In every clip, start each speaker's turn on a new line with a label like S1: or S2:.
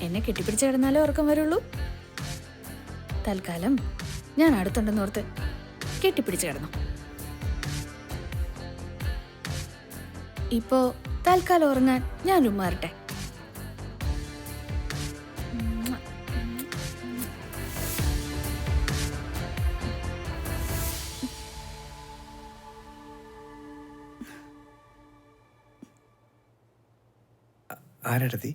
S1: എന്നെ കെട്ടിപ്പിടിച്ച് കിടന്നാലേ ഉറക്കം വരുള്ളൂ. തൽക്കാലം ഞാൻ അടുത്തുണ്ടെന്ന് ഓർത്ത് കെട്ടിപ്പിടിച്ച് കിടന്നു. ഇപ്പോ തൽക്കാലം ഉറങ്ങാൻ ഞാൻ ഉമ്മാറട്ടെ
S2: ആരെടുത്തി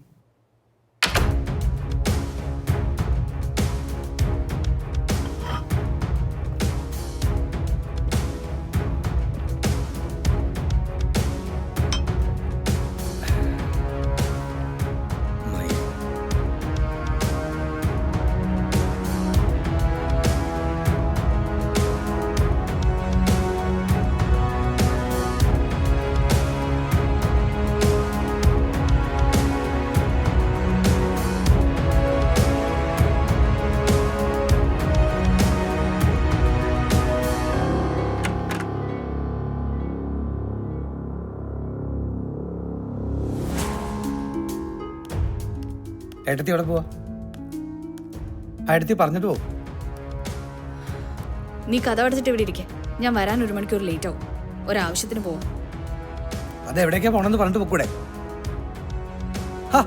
S2: ഏട്ടത്തി എവിടെ പോവാ? ഏട്ടത്തി പറഞ്ഞിട്ട് പോ.
S1: നീ കഥ അടച്ചിട്ട് ഇവിടെ ഇരിക്കേ. ഞാൻ വരാൻ ഒരു മണിക്കൂർ ലേറ്റ് ആവും. ഒരാവശ്യത്തിന് പോവും.
S2: അത് എവിടേക്കാ പോണെന്ന് പറഞ്ഞിട്ട് പൊക്കൂടെ? ഹാ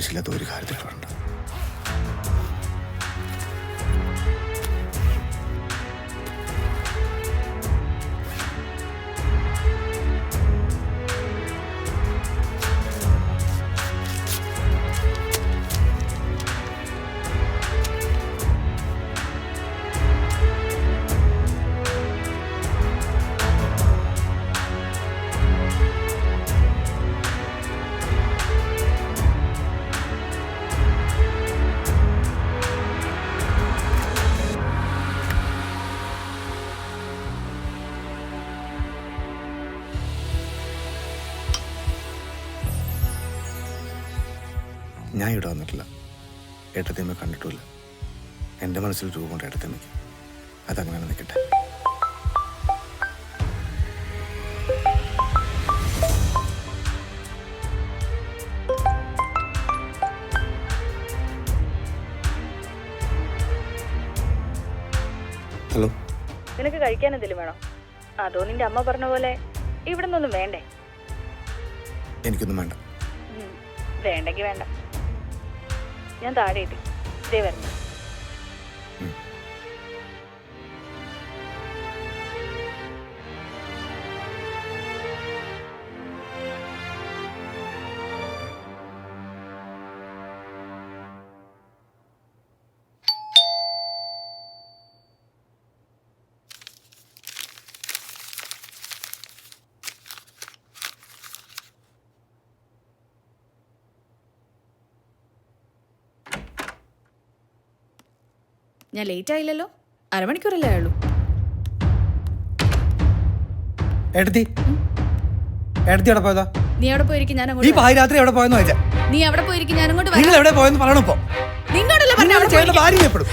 S2: ആവശ്യമില്ലാത്ത ഒരു കാര്യത്തിൽ ഞാൻ ഇവിടെ വന്നിട്ടില്ല. ഏട്ടത്തിയമ്മ കണ്ടിട്ടുമില്ല. എന്റെ മനസ്സിൽ രൂപമുണ്ട് ഏട്ടത്തിയമ്മയ്ക്ക്. അതങ്ങനെ നിൽക്കട്ടെ. ഹലോ.
S1: നിനക്ക് കഴിക്കാൻ എന്തെങ്കിലും വേണോ? അതോ നിന്റെ അമ്മ പറഞ്ഞ പോലെ ഇവിടെ നിന്നൊന്നും വേണ്ടേ?
S2: എനിക്കൊന്നും വേണ്ട.
S1: വേണ്ടെങ്കിൽ വേണ്ടെങ്കി വേണ്ട. ഞാൻ താഴെ എത്തി ഇതേ വരണം ഞാൻ ലേറ്റ് ആയില്ലല്ലോ. അരമണിക്കൂറല്ലേ ആയുള്ളൂ.
S2: എടുത്തി ഏട്ടത്തി എവിടെ പോയതാ?
S1: നീ എവിടെ പോയിരിക്കും? ഞാൻ
S2: ഈ
S1: അങ്ങോട്ട്.
S2: പാതിരാത്രി എവിടെ പോയെന്ന്
S1: നീ എവിടെ പോയിരിക്കും? ഞാൻ അങ്ങോട്ട്
S2: നിങ്ങൾ
S1: വരാം.
S2: എവിടെ പോയെന്ന് പറയണം ഇപ്പൊ.
S1: പറഞ്ഞ
S2: ഭാര്യ എപ്പോഴും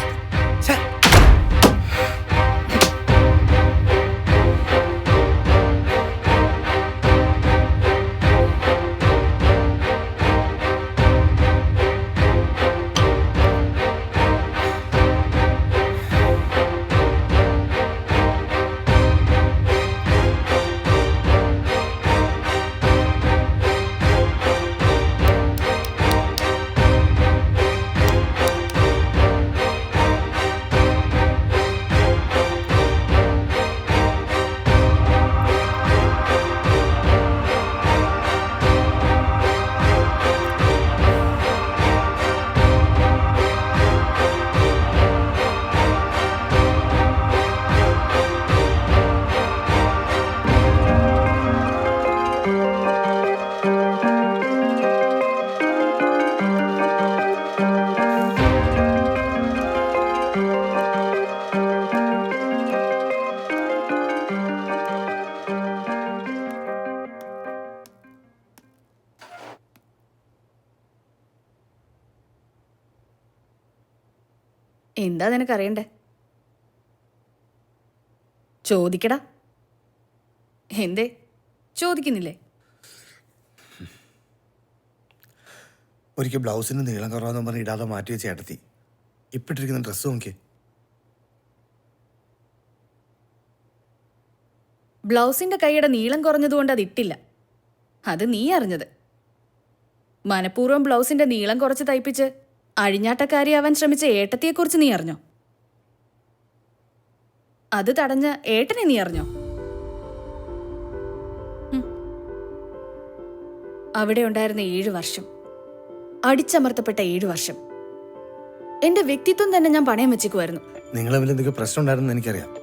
S1: എന്താ നിനക്കറിയണ്ടേ ചോദിക്കടാ. എന്തേ? ചോദിക്കുന്നില്ലേ?
S2: ഒരിക്കൽ ബ്ലൗസിന് നീളം കുറവാന്ന് പറഞ്ഞ് ഇടാതെ മാറ്റി വെച്ച് അടുത്തി ഇപ്പിട്ടിരിക്കുന്ന ഡ്രസ്സ് നോക്കി
S1: ബ്ലൗസിന്റെ കൈയുടെ നീളം കുറഞ്ഞതുകൊണ്ട് അത് ഇട്ടില്ല. അത് നീ അറിഞ്ഞത്. മനഃപൂർവം ബ്ലൗസിന്റെ നീളം കുറച്ച് തയ്പ്പിച്ച് അഴിഞ്ഞാട്ടക്കാരിയാവാൻ ശ്രമിച്ച ഏട്ടത്തിയെക്കുറിച്ച് നീ അറിഞ്ഞോ? അത് തടഞ്ഞ ഏട്ടനെ നീ അറിഞ്ഞോ? അവിടെ ഉണ്ടായിരുന്ന ഏഴു വർഷം. അടിച്ചമർത്തപ്പെട്ട ഏഴു വർഷം. എന്റെ വ്യക്തിത്വം തന്നെ ഞാൻ പണയം വെച്ചേക്കുമായിരുന്നു
S2: നിങ്ങൾ തമ്മിൽ എന്തെങ്കിലും പ്രശ്നം ഉണ്ടായിരുന്നു എനിക്കറിയാം.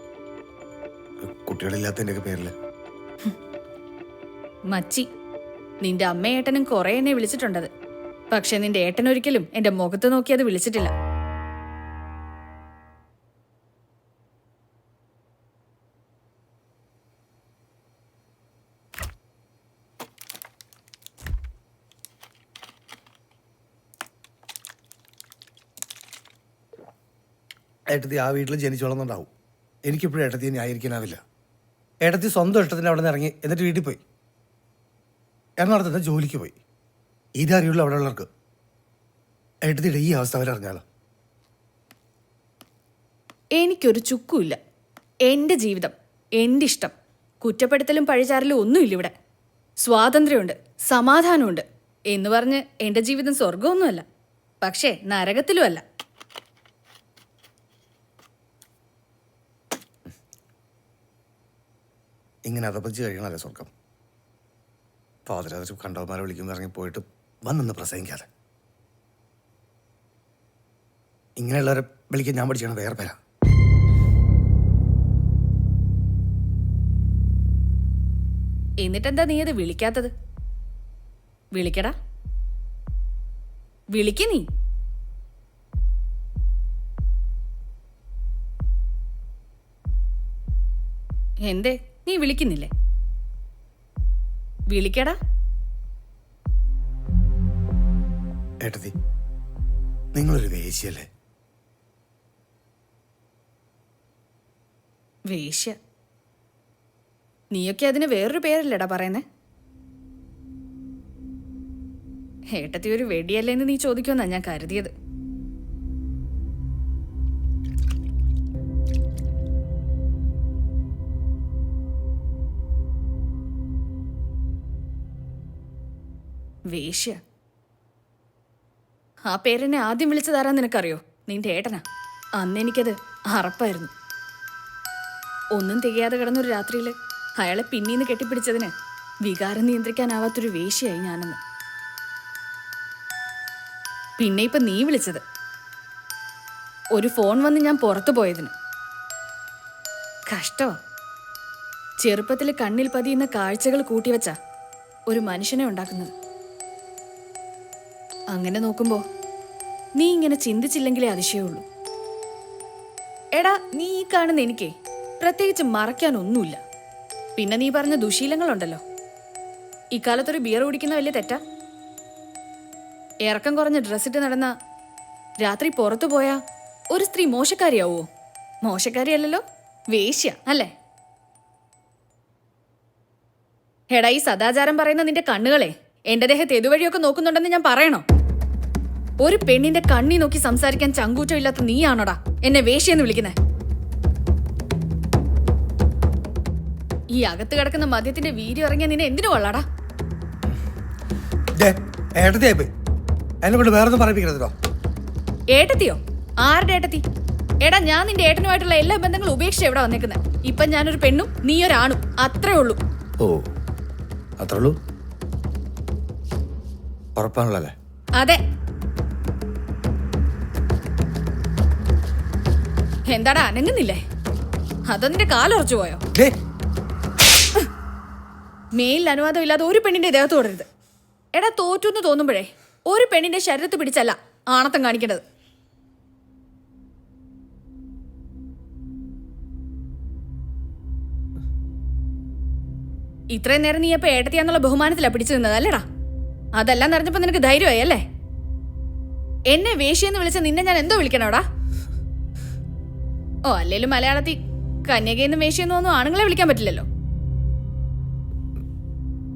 S2: കുട്ടികളില്ലാത്തതിന്റെ പേരിൽ
S1: മച്ചി നിന്റെ അമ്മയേട്ടനും കുറെ എന്നെ വിളിച്ചിട്ടുണ്ടത്. പക്ഷെ നിന്റെ ഏട്ടൻ ഒരിക്കലും എന്റെ മുഖത്ത് നോക്കി അത് വിളിച്ചിട്ടില്ല.
S2: ഏട്ടത്തി ആ വീട്ടിൽ ജനിച്ചോളന്നുണ്ടാവും. എനിക്കിപ്പോഴും ഏട്ടത്തി ന്യായീകരിക്കാനാവില്ല. ഏട്ടത്തി സ്വന്തം ഇഷ്ടത്തിന് അവിടെ നിന്ന് ഇറങ്ങി എന്നിട്ട് വീട്ടിൽ പോയി. എറണാകുളത്ത് ജോലിക്ക് പോയി. ഇതറിയുള്ളൂ അവിടെ ഉള്ളവർക്ക് ഏട്ടത്തിയുടെ ഈ അവസ്ഥ അവരറിഞ്ഞാലോ
S1: എനിക്കൊരു ചുക്കുമില്ല. എന്റെ ജീവിതം എന്റെ ഇഷ്ടം. കുറ്റപ്പെടുത്തലും പഴിചാരലും ഒന്നുമില്ല ഇവിടെ. സ്വാതന്ത്ര്യമുണ്ട് സമാധാനമുണ്ട് എന്ന് പറഞ്ഞ് എന്റെ ജീവിതം സ്വർഗമൊന്നുമല്ല പക്ഷേ നരകത്തിലുമല്ല.
S2: ഇങ്ങനെ അതപ്പച്ച് കഴിയണല്ലേ സ്വർഗം പാതിരാത്രി കണ്ടവന്മാരെ വിളിക്കുമ്പോൾ ഇറങ്ങി പോയിട്ട് വന്നൊന്ന് പ്രസംഗിക്കാതെ. ഇങ്ങനെയുള്ളവരെ വിളിക്കാൻ ഞാൻ പഠിച്ചാണ് വേറെ പേരാ.
S1: എന്നിട്ടെന്താ നീ അത് വിളിക്കാത്തത്? വിളിക്കടാ. വിളിക്ക നീ. എന്തേ? നീ വിളിക്കുന്നില്ലേ? വിളിക്കടാ.
S2: ഏട്ടത്തി. നിങ്ങളൊരു വേശ്യല്ലേ?
S1: വേശ്യ? നീയൊക്കെ അതിന് വേറൊരു പേരല്ലേടാ പറയുന്നേ? ഏട്ടത്തി ഒരു വെടിയല്ലേന്ന് നീ ചോദിക്കുമെന്നാ ഞാൻ കരുതിയത്. വേശ്യ ആ പേരെന്നെ ആദ്യം വിളിച്ചതാരാ നിനക്കറിയോ? നിന്റെ ഏട്ടനാ. അന്ന് എനിക്കത് അറപ്പായിരുന്നു. ഒന്നും തികയാതെ കിടന്നൊരു രാത്രിയിൽ അയാളെ പിന്നീന്ന് കെട്ടിപ്പിടിച്ചതിന് വികാരം നിയന്ത്രിക്കാനാവാത്തൊരു വേശിയായി ഞാനെന്ന്. പിന്നെ ഇപ്പൊ നീ വിളിച്ചത്. ഒരു ഫോൺ വന്ന് ഞാൻ പുറത്തു പോയതിന്. കഷ്ടോ ചെറുപ്പത്തിൽ കണ്ണിൽ പതിയുന്ന കാഴ്ചകൾ കൂട്ടിവെച്ച ഒരു മനുഷ്യനെ ഉണ്ടാക്കുന്നത്. അങ്ങനെ നോക്കുമ്പോ നീ ഇങ്ങനെ ചിന്തിച്ചില്ലെങ്കിലേ അതിശയമുള്ളൂ എടാ നീ ഈ കാണുന്ന എനിക്കേ പ്രത്യേകിച്ച് മറയ്ക്കാനൊന്നുമില്ല. പിന്നെ നീ പറഞ്ഞ ദുശീലങ്ങളുണ്ടല്ലോ. ഇക്കാലത്തൊരു ബിയർ കുടിക്കുന്ന വലിയ തെറ്റാ. ഇറക്കം കുറഞ്ഞ ഡ്രസ്സിട്ട് നടന്ന രാത്രി പുറത്തു പോയാ ഒരു സ്ത്രീ മോശക്കാരിയാവോ? മോശക്കാരിയല്ലല്ലോ വേശ്യ അല്ലേ? എടാ ഈ സദാചാരം പറയുന്ന നിന്റെ കണ്ണുകളെ എന്റെ ദേഹത്ത് എതുവഴിയൊക്കെ നോക്കുന്നുണ്ടെന്ന് ഞാൻ പറയണോ? ഒരു പെണ്ണിന്റെ കണ്ണി നോക്കി സംസാരിക്കാൻ ചങ്കൂറ്റം ഇല്ലാത്ത നീയാണോടാ എന്നെ വേഷിയെന്ന് വിളിക്കുന്നേ? ഈ അകത്ത് കിടക്കുന്ന മദ്യത്തിന്റെ വീര്യം ഇറങ്ങിയ നിന്നെ എന്തിനു കൊള്ളാടാ?
S2: ദേ, ഏട്ടത്തിയായി പോയി എന്നെ കൊണ്ട് വേറൊന്നും പറയിപ്പിക്കരുതോ
S1: ഏട്ടത്തിയോ? ആരുടെ ഏട്ടത്തി? എടാ ഞാൻ നിന്റെ ഏട്ടനുമായിട്ടുള്ള എല്ലാ ബന്ധങ്ങളും ഉപേക്ഷിച്ച് എവിടെ വന്നേക്കുന്നത് ഇപ്പൊ ഞാനൊരു പെണ്ണും നീ ഒരാണും അത്രേ ഉള്ളൂ.
S2: ഓ അത്രേ ഉള്ളൂ? ഉറപ്പാണല്ലേ
S1: അതെ. എന്താടാ അനങ്ങുന്നില്ലേ? അതെന്റെ കാലുറച്ചു പോയോ? മെയിലിൽ അനുവാദം ഇല്ലാതെ ഒരു പെണ്ണിന്റെ ദേഹത്ത് ഓടരുത്. എടാ തോറ്റു എന്ന് തോന്നുമ്പോഴേ ഒരു പെണ്ണിന്റെ ശരീരത്ത് പിടിച്ചല്ല ആണത്തം കാണിക്കേണ്ടത്. ഇത്രയും നേരം നീ അപ്പൊ ഏട്ടത്തിയാന്നുള്ള ബഹുമാനത്തിലാ പിടിച്ചു നിന്നത് അല്ലേടാ? അതെല്ലാം നിറഞ്ഞപ്പോ നിനക്ക് ധൈര്യമായി അല്ലേ? എന്നെ വേഷിയെന്ന് വിളിച്ച നിന്നെ ഞാൻ എന്തോ വിളിക്കണോടാ ഓ അല്ലേലും മലയാളത്തിൽ കന്യകയെന്നും വേഷിയെന്നും ഒന്നും ആണുങ്ങളെ വിളിക്കാൻ പറ്റില്ലല്ലോ.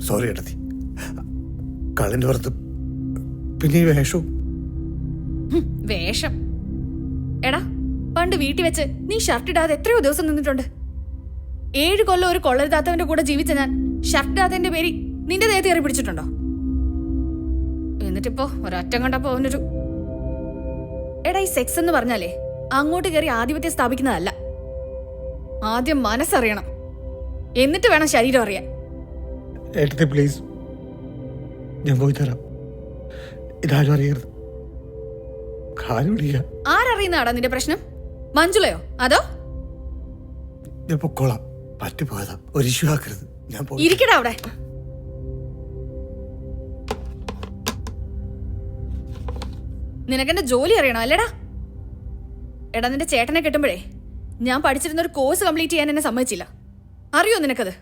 S2: സോറി ഏട്ടത്തി. കളിന്റെ പുറത്ത് പിന്നെ ഈ വേഷവും?
S1: വേഷം. എടാ പണ്ട് വീട്ടിൽ വെച്ച് നീ ഷർട്ട് ഇടാതെ എത്രയോ ദിവസം നിന്നിട്ടുണ്ട്. ഏഴ് കൊല്ലം ഒരു കൊള്ളരുതാത്തവന്റെ കൂടെ ജീവിച്ച ഞാൻ ഷർട്ട് ഇടാത്തതിന്റെ പേര് നിന്റെ ദേഹത്ത് കയറി പിടിച്ചിട്ടുണ്ടോ? എന്നിട്ടിപ്പോ ഒരറ്റം കണ്ടപ്പോ അവനൊരു എടാ ഈ സെക്സ് എന്ന് പറഞ്ഞാലേ അങ്ങോട്ട് കയറി ആധിപത്യം സ്ഥാപിക്കുന്നതല്ല. ആദ്യം മനസ്സറിയണം. എന്നിട്ട് വേണം ശരീരം അറിയാൻ.
S2: പ്ലീസ് ഞാൻ പോയി തരാം. ഇതാരും അറിയരുത്.
S1: ആരറിയുന്നാടാ നിന്റെ പ്രശ്നം? മഞ്ജുളയോ? അതോ?
S2: ഞാൻ പൊക്കോളാം. പറ്റിപ്പോയതാ. ഒരു ഇഷ്യൂ ആക്കരുത്. ഞാൻ
S1: ഇരിക്കടാ അവിടെ. നിനക്കെന്റെ ജോലി അറിയണോ അല്ലേടാ? എടാ നിന്റെ ചേട്ടനെ കിട്ടുമ്പോഴേ ഞാൻ പഠിച്ചിരുന്ന ഒരു കോഴ്സ് കംപ്ലീറ്റ് ചെയ്യാൻ എന്നെ സമ്മതിച്ചില്ല. അറിയോ നിനക്കത്?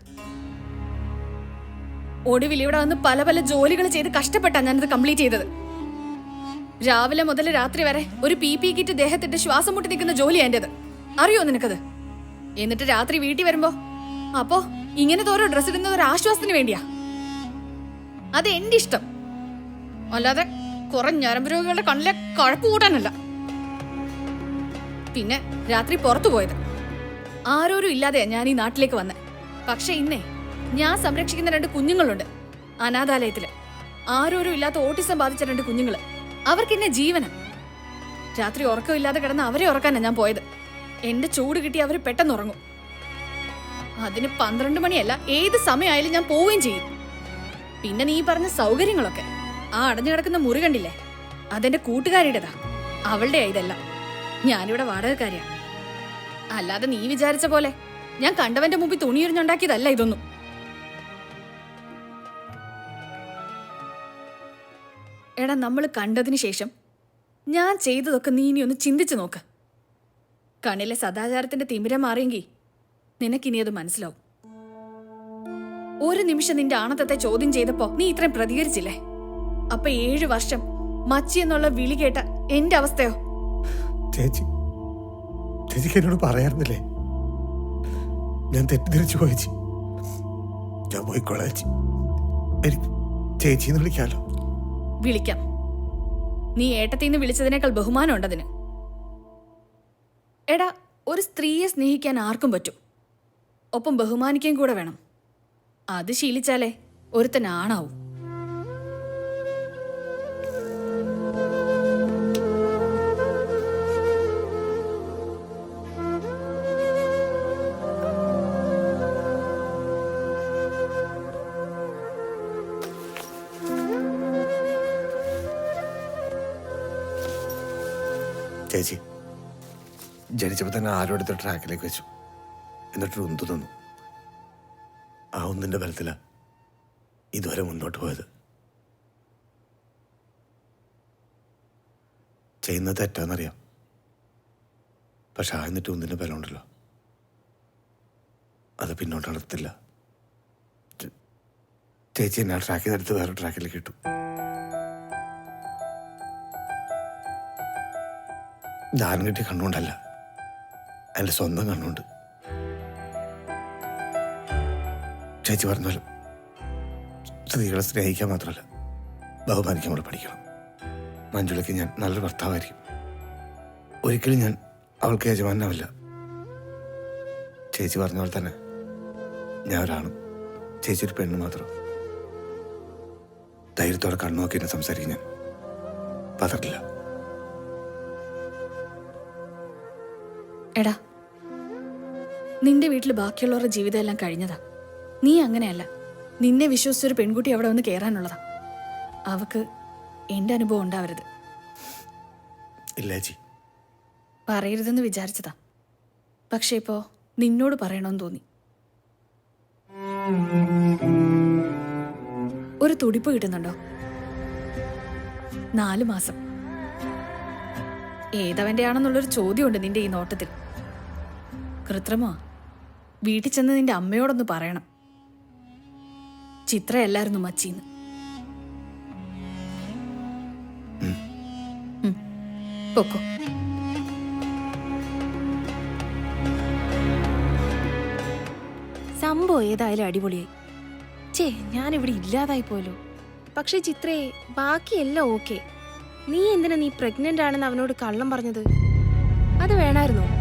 S1: ഒടുവിൽ ഇവിടെ വന്ന് പല പല ജോലികൾ ചെയ്ത് കഷ്ടപ്പെട്ടാ ഞാനത് കംപ്ലീറ്റ് ചെയ്തത്. രാവിലെ മുതൽ രാത്രി വരെ ഒരു പി പി കിറ്റ് ദേഹത്തിന്റെ ശ്വാസം മുട്ടി നിൽക്കുന്ന ജോലി എന്റേത്. അറിയോ നിനക്കത്? എന്നിട്ട് രാത്രി വീട്ടിൽ വരുമ്പോ അപ്പോ ഇങ്ങനത്തെ ഓരോ ഡ്രസ്സ് ഇടുന്നത് ഒരു ആശ്വാസത്തിന് വേണ്ടിയാ? അത് എന്റെ ഇഷ്ടം. അല്ലാതെ കുറെ ഞരമ്പ് രോഗികളുടെ കണ്ണിലെ കഴപ്പ് കൂട്ടാനല്ല പിന്നെ രാത്രി പുറത്തു പോയത്. ആരോരും ഇല്ലാതെയാ ഞാൻ ഈ നാട്ടിലേക്ക് വന്നെ. പക്ഷെ ഇന്നേ ഞാൻ സംരക്ഷിക്കുന്ന രണ്ട് കുഞ്ഞുങ്ങളുണ്ട് അനാഥാലയത്തിൽ. ആരോരും ഇല്ലാത്ത ഓട്ടിസം ബാധിച്ച രണ്ട് കുഞ്ഞുങ്ങൾ. അവർക്ക് എന്നെ ജീവനം. രാത്രി ഉറക്കമില്ലാതെ കിടന്ന് അവരെ ഉറക്കാനാ ഞാൻ പോയത്. എന്റെ ചൂട് കിട്ടി അവർ പെട്ടെന്ന് ഉറങ്ങും. അതിന് പന്ത്രണ്ട് മണിയല്ല ഏത് സമയമായാലും ഞാൻ പോവുകയും ചെയ്യും. പിന്നെ നീ പറഞ്ഞ സൗകര്യങ്ങളൊക്കെ. ആ അടഞ്ഞു കിടക്കുന്ന മുറി കണ്ടില്ലേ? അതെന്റെ കൂട്ടുകാരിയുടേതാ. അവളുടെ ഇതെല്ലാം. ഞാനിവിടെ വാടകക്കാരിയാ. അല്ലാതെ നീ വിചാരിച്ച പോലെ ഞാൻ കണ്ടവന്റെ മുമ്പിൽ തുണിയുറിഞ്ഞുണ്ടാക്കിയതല്ല ഇതൊന്നും. എടാ നമ്മൾ കണ്ടതിന് ശേഷം ഞാൻ ചെയ്തതൊക്കെ നീ ഇനി ഒന്ന് ചിന്തിച്ചു നോക്ക്. കണ്ണിലെ സദാചാരത്തിന്റെ തിമിരം മാറിയെങ്കിൽ നിനക്കിനി അത് മനസ്സിലാവും. ഒരു നിമിഷം നിന്റെ ആണത്തത്തെ ചോദ്യം ചെയ്തപ്പോ നീ ഇത്രയും പ്രതികരിച്ചില്ലേ? അപ്പൊ ഏഴ് വർഷം മച്ചി എന്നുള്ള വിളി കേട്ട എന്റെ അവസ്ഥയോ?
S2: ചേച്ചി ചേച്ചിക്ക് എന്നോട് പറയാറുന്നില്ലേ ഞാൻ തെറ്റിദ്ധരിച്ചു പോയച്ചി ഞാൻ പോയിക്കോളാം എനിക്ക് ചേച്ചി എന്ന് വിളിക്കാലോ
S1: വിളിക്കാം. നീ ഏട്ടത്തിന്ന് വിളിച്ചതിനേക്കാൾ ബഹുമാനം ഉണ്ടതിന് എടാ ഒരു സ്ത്രീയെ സ്നേഹിക്കാൻ ആർക്കും പറ്റും. ഒപ്പം ബഹുമാനിക്കുകയും കൂടെ വേണം. അത് ശീലിച്ചാലേ ഒരുത്തൻ
S2: ചേച്ചി. ജനിച്ചപ്പോൾ തന്നെ ആരും എടുത്ത ട്രാക്കിലേക്ക് വെച്ചു. എന്നിട്ടൊരു ഉന്തു തന്നു. ആ ഒന്നിന്റെ ബലത്തിലാണ് ഇതുവരെ മുന്നോട്ട് പോയത്. ചെയ്യുന്നത് തെറ്റാന്നറിയാം. പക്ഷെ ആ എന്നിട്ട് ഒന്നിന്റെ ബലമുണ്ടല്ലോ. അത് പിന്നോട്ട് നടത്തില്ല. ചേച്ചി എന്നെ ആ ട്രാക്കിൽ നിന്ന് എടുത്ത് വേറെ ട്രാക്കിലേക്ക് ഇട്ടു. ദാനം കിട്ടിയ കണ്ണുകൊണ്ടല്ല. എന്റെ സ്വന്തം കണ്ണുകൊണ്ട്. ചേച്ചി പറഞ്ഞാലും സ്ത്രീകളെ സ്നേഹിക്കാൻ മാത്രമല്ല ബഹുമാനിക്കാൻ കൂടെ പഠിക്കണം. മഞ്ജുളയ്ക്ക് ഞാൻ നല്ലൊരു ഭർത്താവായിരിക്കും. ഒരിക്കലും ഞാൻ അവൾക്ക് യജമാനാവില്ല ചേച്ചി പറഞ്ഞ പോലെ തന്നെ ഞാൻ ഒരാണും ചേച്ചി ഒരു പെണ്ണ് മാത്രം. ധൈര്യത്തോടെ കണ്ണു നോക്കി എന്നെ സംസാരിക്കും ഞാൻ പതറില്ല
S1: എടാ നിന്റെ വീട്ടിൽ ബാക്കിയുള്ളവരുടെ ജീവിതം എല്ലാം കഴിഞ്ഞതാ. നീ അങ്ങനെയല്ല. നിന്നെ വിശ്വസിച്ചൊരു പെൺകുട്ടി അവിടെ വന്ന് കയറാനുള്ളതാ അവക്ക് എന്റെ അനുഭവം ഉണ്ടാവരുത്. പറയരുതെന്ന് വിചാരിച്ചതാ. പക്ഷേ ഇപ്പോ നിന്നോട് പറയണമെന്ന് തോന്നി. ഒരു തുടിപ്പ് കിട്ടുന്നുണ്ടോ? നാലു മാസം. ഏതവന്റെ ആണെന്നുള്ളൊരു ചോദ്യമുണ്ട് നിന്റെ ഈ നോട്ടത്തിൽ. കൃത്രിമോ? വീട്ടിൽ ചെന്ന് നിന്റെ അമ്മയോടൊന്ന് പറയണം. ചിത്രയല്ലായിരുന്നു മച്ചീന്ന്. പൊക്കോ.
S3: സംഭവം ഏതായാലും അടിപൊളിയായി. ചേ ഞാനിവിടെ ഇല്ലാതായി പോലോ പക്ഷെ ചിത്രയെ ബാക്കിയെല്ലാം ഓക്കെ. നീ എന്തിനാ നീ പ്രഗ്നന്റ് ആണെന്ന് അവനോട് കള്ളം പറഞ്ഞത്? അത് വേണമായിരുന്നോ